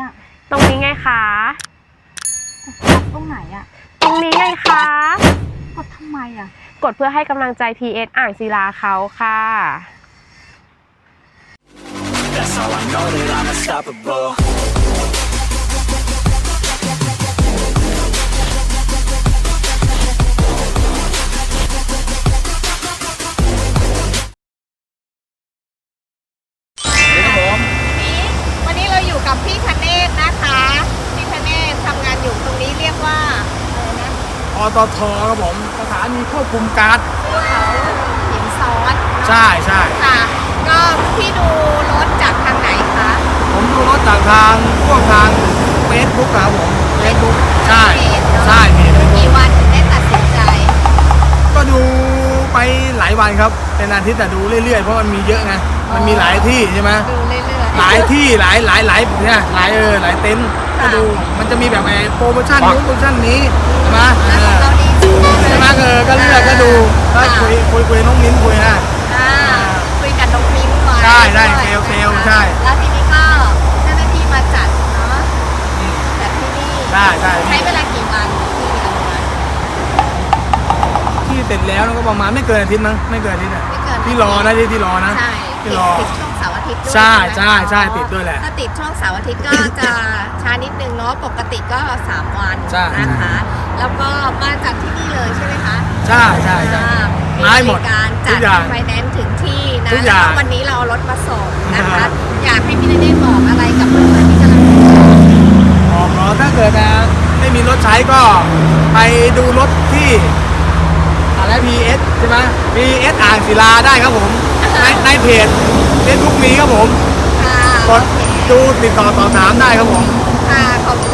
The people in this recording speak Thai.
อะตรงนี้ไงคะกดตรงไหนอะ ตรงนี้ไงคะ กดทำไมอะ กดเพื่อให้กำลังใจ PS อ่างศิลาเขาค่ะ That's how I know that I'm unstoppable.. ตทครับผมสถานีควบคุมการ์ดเขาหินซ้อนใช่ใช่ค่ะ ก็พี่ดูรถจากทางไหนคะ ผมดูรถจากทางพวกทางเฟซบุ๊กครับผมเฟซบุ๊กใช่เพจเนอะใช่เพจดูกี่วันถึงได้ตัดสินใจ ก็ดูไปหลายวันครับ เป็นอาทิตย์แต่ดูเรื่อยๆ เพราะมันมีเยอะไงมันมีหลายที่ใช่ไหมดูเรื่อยๆหลายที่หลายหลายหลายเนี่ยหลายเออหลายเต็นท์ก็ดูมันจะมีแบบไอ้โปรโมชั่นนู้นโปรโมชั่นนี้ใช่ไหม ใช่ไหมเออก็เลือกก็ดูก็คุยคุยคุยน้องมิ้นคุยนะ อ่าคุยกับน้องมิ้นไว้ใช่ใช่ด้วยเซลล์เซลล์นะคะใช่ แล้วทีนี้ก็เจ้าหน้าที่มาจัดเนาะจัดที่นี่ใช่ใช่ใช้เวลากี่วันที่เอามาที่เสร็จแล้วก็ประมาณไม่เกินอาทิตย์มั้งไม่เกินอาทิตย์อะไม่เกิน ที่รอนะที่ที่รอนะ ใช่ที่ติดรอ ติดช่วงเสาร์อาทิตย์ด้วยใช่ไหมใช่ใช่ติดด้วยแหละถ้าติดช่วงเสาร์อาทิตย์ก็จะช้านิดนึงเนาะปกติก็ 3 วันใช่ นะคะ แล้วก็มา ใช่ใช่ใช่ อ่าได้หมดบริการทุจัดกอย่างไฟแนนซ์ถึงที่นะทุกอแล้วย่างก็วันนี้เราเอารถมาส่งนะคะครับอยากให้พี่เนเน่บอกอะไรกับเพื่อนๆที่กำลังออกรอถ้าเกิดนะไม่มีรถใช้ก็ไปดูรถที่อะไร PS ใช่ไหม PS อ่างศิลาได้ครับผม ในในเพจเฟซบุ๊กมีครับผม ค่ะกดดูติดต่อสอบถามได้ครับผม ค่ะขอบคุณ